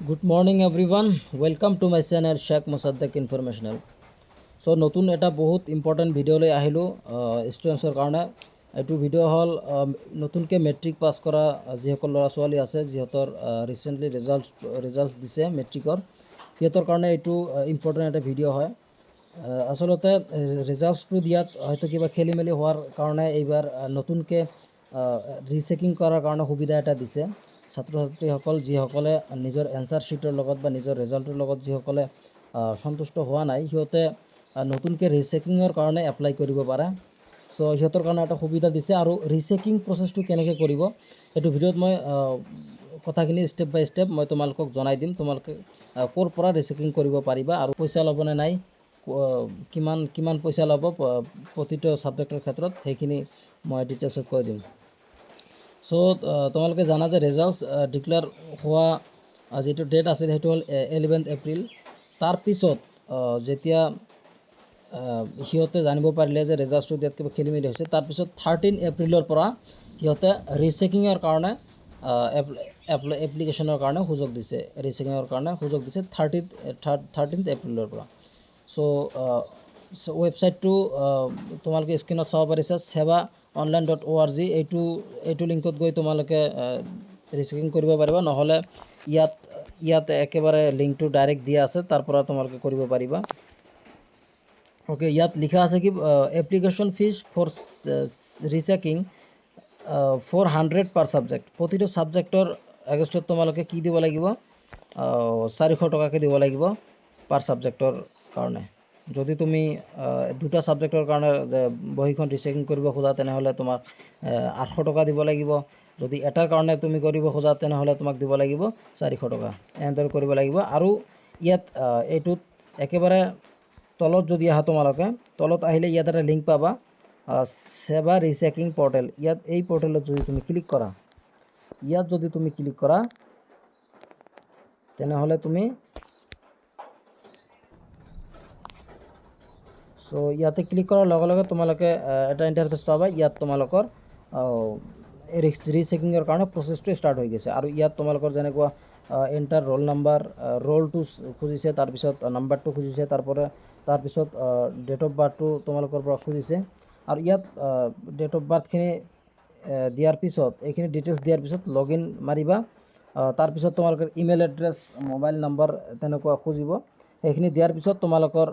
Good morning everyone welcome to my channel Sheikh Mosaddek informational show' নতুন এটা বহুত important ভিডিঅ'লৈ আহিলোঁ ষ্টুডেণ্টছৰ কাৰণে। এইটো ভিডিঅ' হ'ল নতুনকৈ মেট্ৰিক পাছ কৰা যিসকল ল'ৰা ছোৱালী আছে যিহঁতৰ ৰিচেণ্টলি ৰিজাল্ট ৰিজাল্ট দিছে মেট্ৰিকৰ সিহঁতৰ কাৰণে এইটো ইম্পৰ্টেণ্ট এটা ভিডিঅ' হয়। আচলতে ৰিজাল্টছটো দিয়াত হয়তো কিবা খেলি মেলি হোৱাৰ কাৰণে এইবাৰ নতুনকৈ ৰিচেকিং কৰাৰ কাৰণে সুবিধা এটা দিছে। ছাত্ৰ ছাত্ৰীসকল যিসকলে নিজৰ এনচাৰ শ্বীটৰ লগত বা নিজৰ ৰিজাল্টৰ লগত যিসকলে সন্তুষ্ট হোৱা নাই সিহঁতে নতুনকৈ ৰিচেকিঙৰ কাৰণে এপ্লাই কৰিব পাৰে। চ' সিহঁতৰ কাৰণে এটা সুবিধা দিছে আৰু ৰিচেকিং প্ৰচেছটো কেনেকৈ কৰিব সেইটো ভিডিঅ'ত মই কথাখিনি ষ্টেপ বাই ষ্টেপ মই তোমালোকক জনাই দিম। তোমালোকে ক'ৰ পৰা ৰিচেকিং কৰিব পাৰিবা আৰু পইচা ল'বনে নাই কিমান কিমান পইচা ল'ব প্ৰতিটো ছাবজেক্টৰ ক্ষেত্ৰত সেইখিনি মই ডিটেইলছত কৈ দিম। চ' তোমালোকে জানা যে ৰিজাল্টছ ডিক্লেয়াৰ হোৱা যিটো ডেট আছিল সেইটো হ'ল এলেভেন্থ এপ্ৰিল তাৰপিছত যেতিয়া সিহঁতে জানিব পাৰিলে যে ৰিজাল্টছটো দিয়াত কিবা খেলি মেলি হৈছে তাৰপিছত থাৰ্টিন এপ্ৰিলৰ পৰা সিহঁতে ৰিচেকিঙৰ কাৰণে এপ্লিকেশ্যনৰ কাৰণে সুযোগ দিছে। ৰিচেকিঙৰ কাৰণে সুযোগ দিছে থাৰ্টিন থাৰ্টিনথ এপ্ৰিলৰ পৰা। চ' ৱেবছাইটটো তোমালোকে স্ক্ৰীণত চাব পাৰিছা Sewa online dot O' R G এইটো এইটো লিংকত গৈ তোমালোকে ৰিচেকিং কৰিব পাৰিবা। নহ'লে ইয়াত ইয়াত একেবাৰে লিংকটো ডাইৰেক্ট দিয়া আছে তাৰ পৰা তোমালোকে কৰিব পাৰিবা। অ'কে ইয়াত লিখা আছে কি application fees for rechecking four hundred per subject প্ৰতিটো ছাবজেক্টৰ এগেষ্টত তোমালোকে কি দিব লাগিব? আহ, চাৰিশ টকাকৈ দিব লাগিব পাৰ ছাবজেক্টৰ কাৰণে। যদি তুমি দুটা ছাবজেক্টৰ কাৰণে বহীখন ৰিচেকিং কৰিব খোজা তেনেহ'লে তোমাক আঠশ টকা দিব লাগিব। যদি এটাৰ কাৰণে তুমি কৰিব খোজা তেনেহ'লে তোমাক দিব লাগিব চাৰিশ টকা। এনেদৰে কৰিব লাগিব। আৰু ইয়াত এইটোত একেবাৰে তলত যদি আহা তোমালোকে তলত আহিলে ইয়াত এটা লিংক পাবা সেৱা ৰিচেকিং পৰ্টেল ইয়াত এই পৰ্টেলত যদি তুমি ক্লিক কৰা ইয়াত যদি তুমি ক্লিক কৰা তেনেহ'লে তুমি চ' ইয়াতে ক্লিক কৰাৰ লগে লগে তোমালোকে এটা ইণ্টাৰফেচ পাবা। ইয়াত তোমালোকৰ ৰিচেকিঙৰ কাৰণে প্ৰচেছটো ষ্টাৰ্ট হৈ গৈছে। আৰু ইয়াত তোমালোকৰ যেনেকুৱা এণ্টাৰ ৰোল নাম্বাৰ ৰোলটো খুজিছে তাৰপিছত নাম্বাৰটো খুজিছে তাৰপৰা তাৰপিছত ডেট অফ বাৰ্থটো তোমালোকৰ পৰা খুজিছে। আৰু ইয়াত ডেট অফ বাৰ্থখিনি দিয়াৰ পিছত এইখিনি ডিটেইলছ দিয়াৰ পিছত লগ ইন মাৰিবা তাৰপিছত তোমালোকৰ ইমেইল এড্ৰেছ মোবাইল নম্বৰ তেনেকুৱা খুজিব। সেইখিনি দিয়াৰ পিছত তোমালোকৰ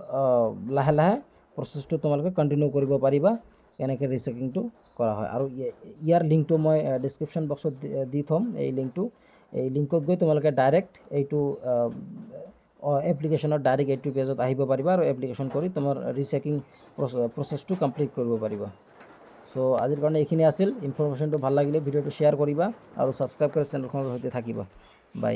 লাহে লাহে কৰিব পাৰিবা কেনেকৈ ৰিচেকিংটো কৰা হয়। আৰু ইয়ে- ইয়াৰ লিংকটো মই ডিছক্ৰিপশ্যন বক্সত দি- দি থ'ম এই লিংকটো এই লিংকত গৈ তোমালোকে ডাইৰেক্ট এইটো এপ্লিকেশ্যনৰ ডাইৰেক্ট এইটো পেজত আহিব পাৰিবা আৰু এপ্লিকেশ্যন কৰি তোমাৰ ৰিচেকিং প্ৰচেছটো কমপ্লিট কৰিব পাৰিবা। চ' আজিৰ কাৰণে এইখিনি আছিল। ইনফৰমেশ্যনটো ভাল লাগিলে ভিডিঅ'টো শ্বেয়াৰ কৰিবা আৰু ছাবস্ক্ৰাইব কৰি চেনেলখনৰ সৈতে থাকিবা। বাই